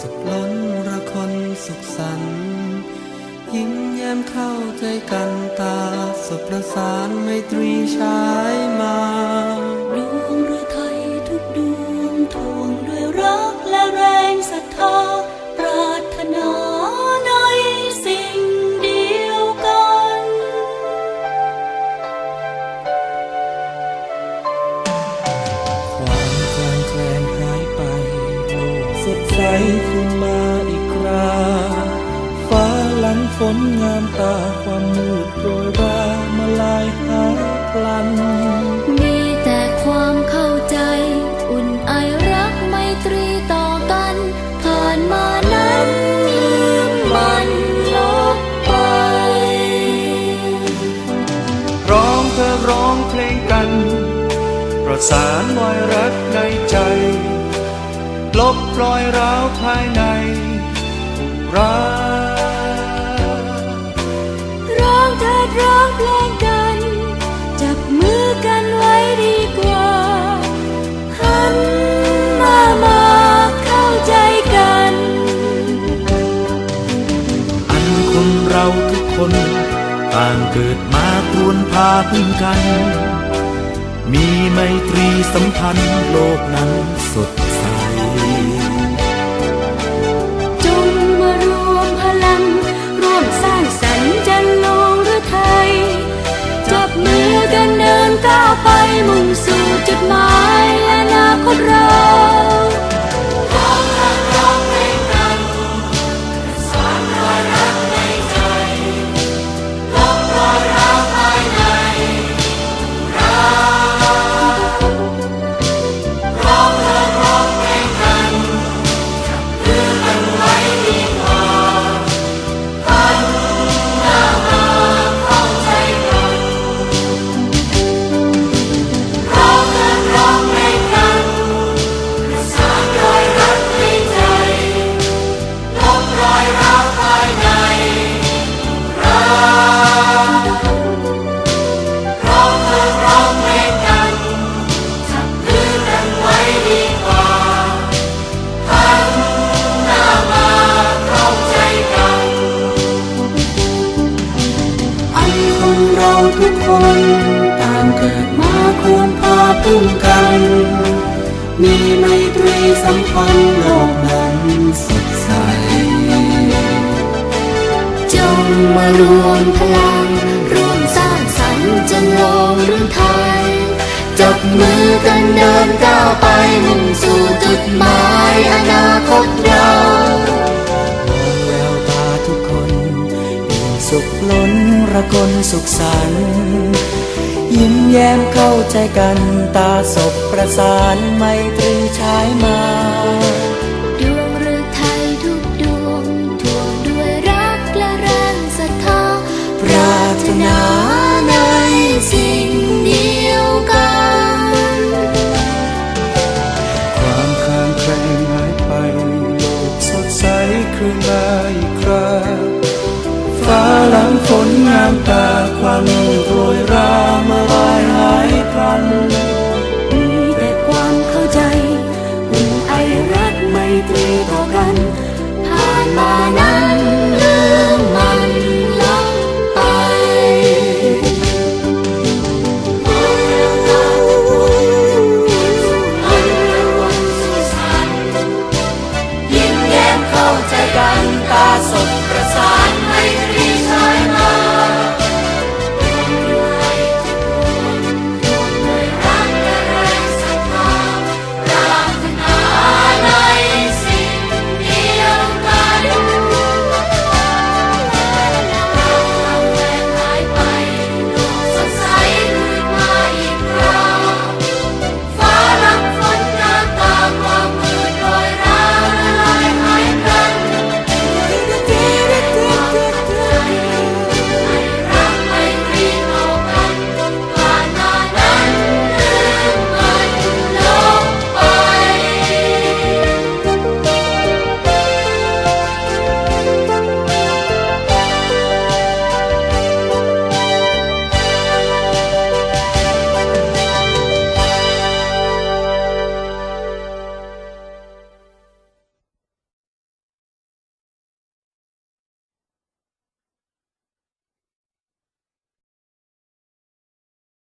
สุขล้นระคนสุขสันยิ้มแย้มเข้าใจกันตาสบประสานไมตรีชาย มาอีกคราฟ้าหลังฝนงามตาความมืดโรยรามาลายหาพลัน มีแต่ความเข้าใจ อุ่นไอรักไมตรีต่อกัน ผ่านมานั้นมันลบไป ร้องเธอร้องเพลงกัน ประสานรอยรักในใจ ลบรอยร้าวภายในผู้รักร้องเถิดร้องเพลงกัน จับมือกันไว้ดีกว่าหันมามาเข้าใจกัน อันคนเราทุกคนต่างเกิดมาควรพาพึ่งกัน มีไมตรีสัมพันธ์โลกนั้นสด พาพึ่งกัน มีไมตรีสัมพันธ์โลกนั้นสดใส จงมารวมพลังร่วมสร้างสรรค์จันโลงหรือไทย จับมือกันเดินก้าวไปมุ่งสู่จุดหมายอนาคตเรามองแววตาทุกคนเปี่ยมสุขล้นระคนสุขสันต์ ยิ้มแย้มเข้าใจกันตาสบประสานไมตรีชายมาดวงฤทัยทุกดวงทวงด้วยรักและแรงศรัทธาปรารถนาในสิ่งเดียวกัน ความคลางแคลงหายไปโลกสดใสคืนมาอีกคราฟ้าหลังฝนงามตาความมืดโรยรา รังมีแต่ความเข้าใจอุ่นไอรักไม่ตรีต่อกันผ่านมานั้น